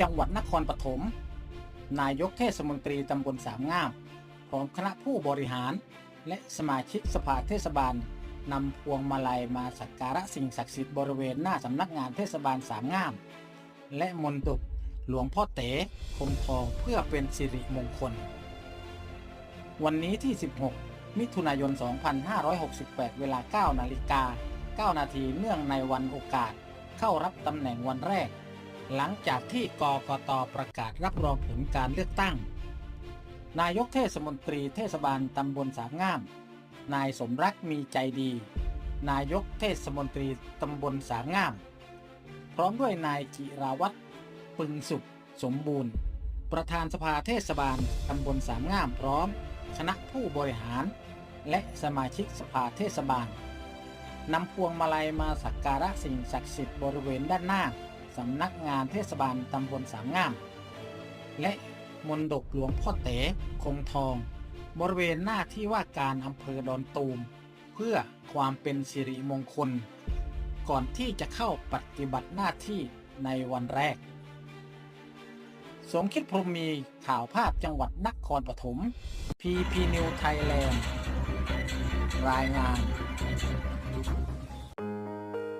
จังหวัดนครปฐม นายกเทศมนตรีตำบลสามงาม พร้อมคณะผู้บริหาร และสมาชิกสภาเทศบาลนำพวงมาลัยมาสักการะสิ่งศักดิ์สิทธิ์บริเวณหน้าสำนักงานเทศบาลสามงาม และมนตบหลวงพ่อเต๋คงทองเพื่อเป็นสิริมงคล วันนี้ที่ 16 มิถุนายน 2568 เวลา 9 นาฬิกา 9 นาทีเนื่องในวันโอกาส เข้ารับตำแหน่งวันแรก หลังจากที่กกตประกาศรับรองผลการเลือกตั้ง นายกเทศมนตรีเทศบาลตำบลสามงาม นายสมรักมีใจดี นายกเทศมนตรีตำบลสามงาม พร้อมด้วยนายจิราวัตรปึงสุข สมบูรณ์ ประธานสภาเทศบาลตำบลสามงามพร้อม คณะผู้บริหาร และสมาชิกสภาเทศบาลนำพวงมาลัยมาสักการะสิ่งศักดิ์สิทธิ์บริเวณด้านหน้า สำนักงานเทศบาลตำบลสามงาม และมนดบหลวงพ่อเต๋คงทอง บริเวณหน้าที่ว่าการอำเภอดอนตูม เพื่อความเป็นสิริมงคล ก่อนที่จะเข้าปฏิบัติหน้าที่ในวันแรก สมคิดพรมมีข่าวภาพจังหวัดนครปฐม PP New Thailand รายงาน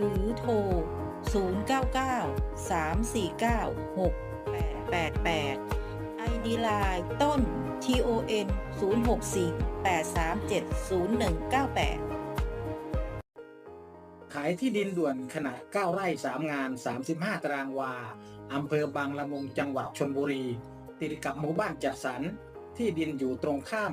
หรือโทร 099 349 6888 ID Line ต้น TON 064 837 0198 ขายที่ดินด่วนขนาด 9 ไร่ 3 งาน 35 ตารางวา อำเภอบางละมุงจังหวัดชนบุรี ติดกับหมู่บ้านจัดสรร ที่ดินอยู่ตรงข้าม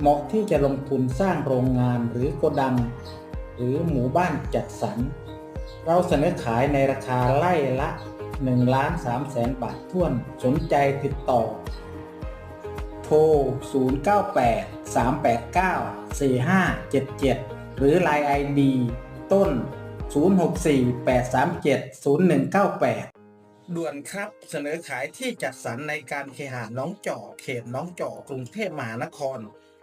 เหมาะที่จะลงทุนสร้างโรงงานหรือโกดัง หรือหมู่บ้านจัดสรร เราเสนอขายในราคาไร่ละ1ล้าน3แสนบาทท้วนสนใจติดต่อ โทร 098 389 4577 หรือ Line ID ต้น 064 837 0198 ด่วนครับเสนอขายที่จัดสรรในการเคหะน้องจอเขตน้องจอกรุงเทพมหานคร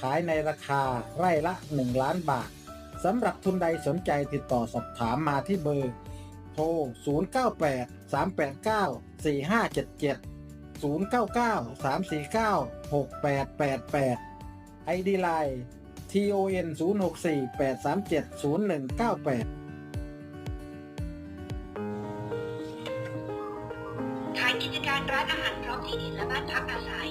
ขายในราคาไร่ละ 1 ล้านบาทสำหรับทุนใดสนใจติดต่อสอบถามมาที่เบอร์ โทร 098 389 4577 099 349 6888 ID Line TON 064 837 0198ขายกิจการร้านอาหารพร้อมที่ดินและบ้านพักอาศัย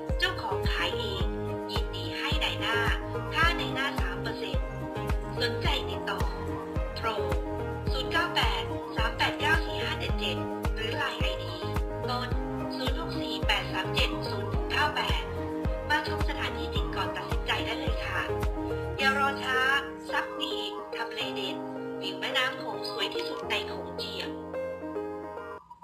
0.0808